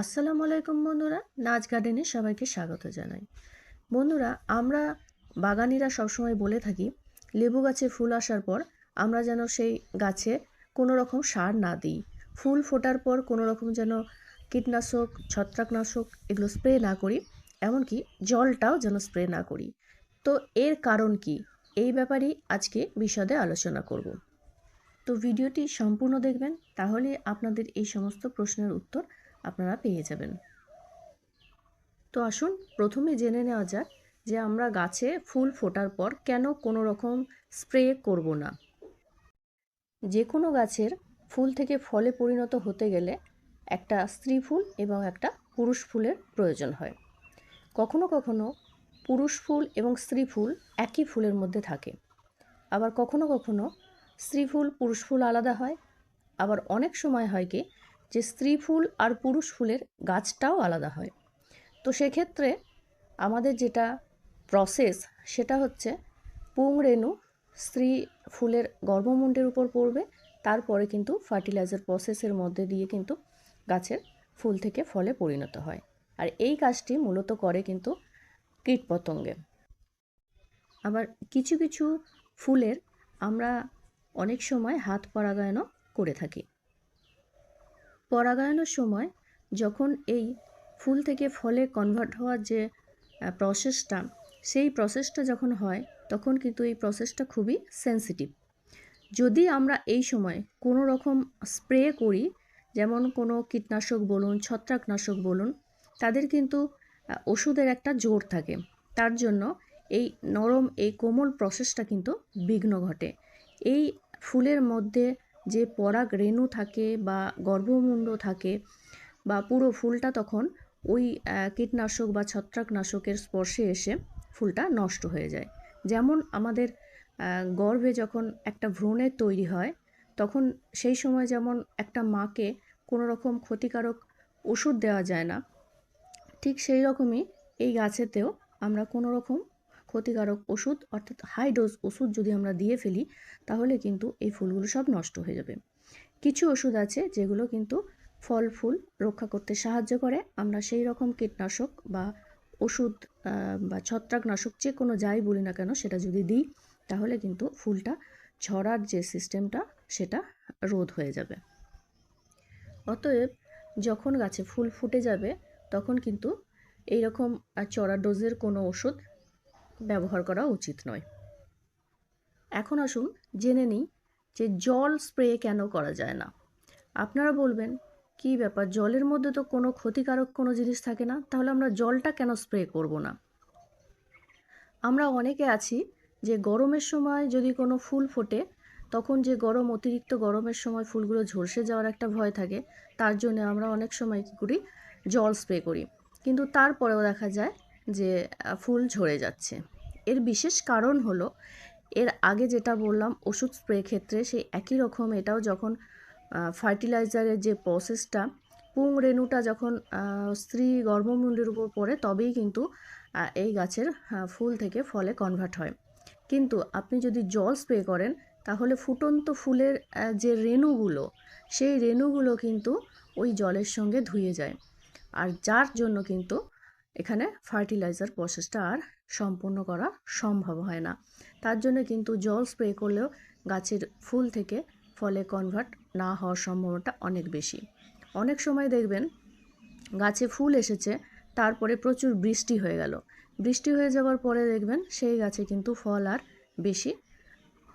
আসসালামু আলাইকুম বন্ধুরা, নাচ গার্ডেনে সবাইকে স্বাগত জানাই। বন্ধুরা, আমরা বাগানিরা সবসময় বলে থাকি, লেবু গাছে ফুল আসার পর আমরা যেন সেই গাছে কোনো রকম সার না দিই। ফুল ফোটার পর কোনো রকম যেন কীটনাশক, ছত্রাকনাশক এগুলো স্প্রে না করি, এমনকি জলটাও যেন স্প্রে না করি। তো এর কারণ কি? এই ব্যাপারেই আজকে বিশদে আলোচনা করব। তো ভিডিওটি সম্পূর্ণ দেখবেন, তাহলে আপনাদের এই সমস্ত প্রশ্নের উত্তর আপনারা পেয়ে যাবেন। তো আসুন, প্রথমে জেনে নেওয়া যাক যে আমরা গাছে ফুল ফোটার পর কেন কোনো রকম স্প্রে করব না। যে কোনো গাছের ফুল থেকে ফলে পরিণত হতে গেলে একটা স্ত্রী ফুল এবং একটা পুরুষ ফুলের প্রয়োজন হয়। কখনো কখনো পুরুষ ফুল এবং স্ত্রী ফুল একই ফুলের মধ্যে থাকে। আবার কখনো কখনো স্ত্রী ফুল, পুরুষ ফুল আলাদা হয়। আবার অনেক সময় হয় কি যে স্ত্রী ফুল আর পুরুষ ফুলের গাছটাও আলাদা হয়। তো সেক্ষেত্রে আমাদের যেটা প্রসেস সেটা হচ্ছে পুং রেণু স্ত্রী ফুলের গর্ভমুণ্ডের উপর পড়বে, তারপরে কিন্তু ফার্টিলাইজার প্রসেসের মধ্যে দিয়ে কিন্তু গাছের ফুল থেকে ফলে পরিণত হয়। আর এই কাজটি মূলত করে কিন্তু কীটপতঙ্গে। আবার কিছু কিছু ফুলের আমরা অনেক সময় হাত পরাগায়নও করে থাকি। পরাগায়নের সময় যখন এই ফুল থেকে ফলে কনভার্ট হওয়ার যে প্রসেসটা সেই প্রসেসটা যখন হয়, তখন কিন্তু এই প্রসেসটা খুবই সেন্সিটিভ যদি আমরা এই সময় কোনো রকম স্প্রে করি, যেমন কোনো কীটনাশক বলুন, ছত্রাকনাশক বলুন, তাদের কিন্তু ওষুধের একটা জোর থাকে। তার জন্য এই নরম, এই কোমল প্রসেসটা কিন্তু বিঘ্ন ঘটে। এই ফুলের মধ্যে যে পরাগ রেণু থাকে বা গর্ভমুণ্ড থাকে বা পুরো ফুলটা তখন ওই কীটনাশক বা ছত্রাকনাশকের স্পর্শে এসে ফুলটা নষ্ট হয়ে যায়। যেমন আমাদের গর্ভে যখন একটা ভ্রূণের তৈরি হয়, তখন সেই সময় যেমন একটা মাকে কোনো রকম ক্ষতিকারক ওষুধ দেওয়া যায় না, ঠিক সেই রকমই এই গাছেতেও আমরা কোনো রকম ক্ষতিকারক ওষুধ, অর্থাৎ হাই ডোজ ওষুধ যদি আমরা দিয়ে ফেলি, তাহলে কিন্তু এই ফুলগুলো সব নষ্ট হয়ে যাবে। কিছু ওষুধ আছে যেগুলো কিন্তু ফল ফুল রক্ষা করতে সাহায্য করে। আমরা সেই রকম কীটনাশক বা ওষুধ বা ছত্রাকনাশক যে কোনো যাই বলি না কেন সেটা যদি দিই, তাহলে কিন্তু ফুলটা ঝরার যে সিস্টেমটা সেটা রোধ হয়ে যাবে। অতএব যখন গাছে ফুল ফুটে যাবে, তখন কিন্তু এই রকম চড়া ডোজের কোনো ওষুধ ব্যবহার করা উচিত নয়। এখন আসুন জেনে নিই যে জল স্প্রে কেন করা যায় না। আপনারা বলবেন, কি ব্যাপার? জলের মধ্যে তো কোনো ক্ষতিকারক কোনো জিনিস থাকে না, তাহলে আমরা জলটা কেন স্প্রে করব না? আমরা অনেকে আছি যে গরমের সময় যদি কোনো ফুল ফোটে, তখন যে গরম, অতিরিক্ত গরমের সময় ফুলগুলো ঝলসে যাওয়ার একটা ভয় থাকে, তার জন্য আমরা অনেক সময় কী করি? জল স্প্রে করি। কিন্তু তারপরেও দেখা যায় যে ফুল ঝরে যাচ্ছে। এর বিশেষ কারণ হলো, এর আগে যেটা বললাম, ওষুধ স্প্রে ক্ষেত্রে সেই একই রকম এটাও যখন ফার্টিলাইজারের যে প্রসেসটা, পুং রেণুটা যখন স্ত্রী গর্ভমুণ্ডের উপর পড়ে, তবেই কিন্তু এই গাছের ফুল থেকে ফলে কনভার্ট হয়। কিন্তু আপনি যদি জল স্প্রে করেন, তাহলে ফুটন্ত ফুলের যে রেণুগুলো, সেই রেণুগুলো কিন্তু ওই জলের সঙ্গে ধুয়ে যায়। আর যার জন্য কিন্তু এখানে ফার্টিলাইজার প্রসেসটা আর সম্পূর্ণ করা সম্ভব হয় না। তার জন্য কিন্তু জল স্প্রে করলেও গাছের ফুল থেকে ফলে কনভার্ট না হওয়ার সম্ভাবনাটা অনেক বেশি। অনেক সময় দেখবেন গাছে ফুল এসেছে, তারপরে প্রচুর বৃষ্টি হয়ে গেল। বৃষ্টি হয়ে যাওয়ার পরে দেখবেন সেই গাছে কিন্তু ফল আর বেশি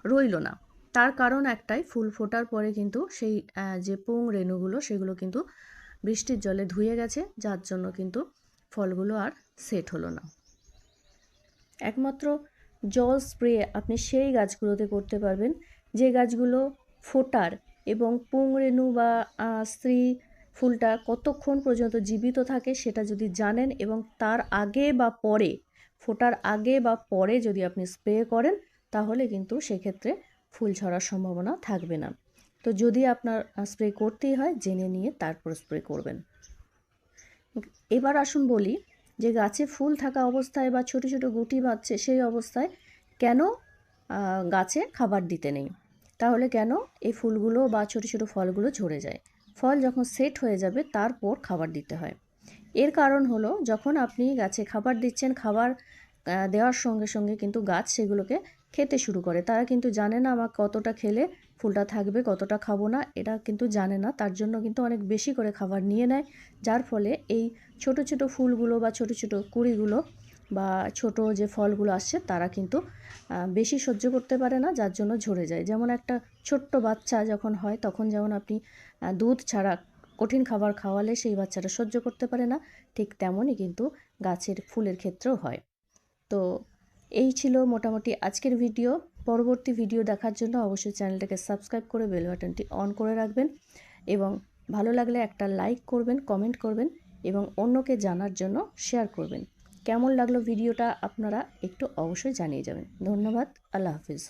রইল না। তার কারণ একটাই, ফুল ফোটার পরে কিন্তু সেই যে পুং রেণুগুলো, সেগুলো কিন্তু বৃষ্টির জলে ধুয়ে গেছে, যার জন্য কিন্তু ফলগুলো আর সেট হলো না। একমাত্র জল স্প্রে আপনি সেই গাছগুলোতে করতে পারবেন, যে গাছগুলো ফোটার এবং পুংরেণু বা স্ত্রী ফুলটা কতক্ষণ পর্যন্ত জীবিত থাকে সেটা যদি জানেন এবং তার আগে বা পরে, ফোটার আগে বা পরে যদি আপনি স্প্রে করেন, তাহলে কিন্তু সেক্ষেত্রে ফুল ঝরার সম্ভাবনা থাকবে না। তো যদি আপনার স্প্রে করতেই হয়, জেনে নিয়ে তারপর স্প্রে করবেন। এবার আসুন বলি যে গাছে ফুল থাকা অবস্থায় বা ছোটো ছোটো গুটি বাঁধছে সেই অবস্থায় কেন গাছে খাবার দিতে নেই? তাহলে কেন এই ফুলগুলো বা ছোটো ছোটো ফলগুলো ঝরে যায়? ফল যখন সেট হয়ে যাবে তারপর খাবার দিতে হয়। এর কারণ হলো যখন আপনি গাছে খাবার দিচ্ছেন, খাবার দেওয়ার সঙ্গে সঙ্গে কিন্তু গাছ সেগুলোকে খেতে শুরু করে। তারা কিন্তু জানে না আমার কতটা খেলে ফুলটা থাকবে, কতটা খাব না এটা কিন্তু জানে না। তার জন্য কিন্তু অনেক বেশি করে খাবার নিয়ে নেয়, যার ফলে এই ছোট ছোট ফুলগুলো বা ছোট ছোট কুড়িগুলো বা ছোট যে ফলগুলো আসছে, তারা কিন্তু বেশি সহ্য করতে পারে না, যার জন্য ঝরে যায়। যেমন একটা ছোট্ট বাচ্চা যখন হয়, তখন যেমন আপনি দুধ ছাড়া কঠিন খাবার খাওয়ালে সেই বাচ্চাটা সহ্য করতে পারে না, ঠিক তেমনই কিন্তু গাছের ফুলের ক্ষেত্রেও হয়। তো এই ছিল মোটামুটি আজকের ভিডিও। পরবর্তী ভিডিও দেখার জন্য অবশ্যই চ্যানেলটাকে সাবস্ক্রাইব করে বেল বাটনটি অন করে রাখবেন এবং ভালো লাগলে একটা লাইক করবেন, কমেন্ট করবেন এবং অন্যকে জানার জন্য শেয়ার করবেন। কেমন লাগল ভিডিওটা আপনারা একটু অবশ্যই জানিয়ে যাবেন। ধন্যবাদ, আল্লাহ হাফিজ।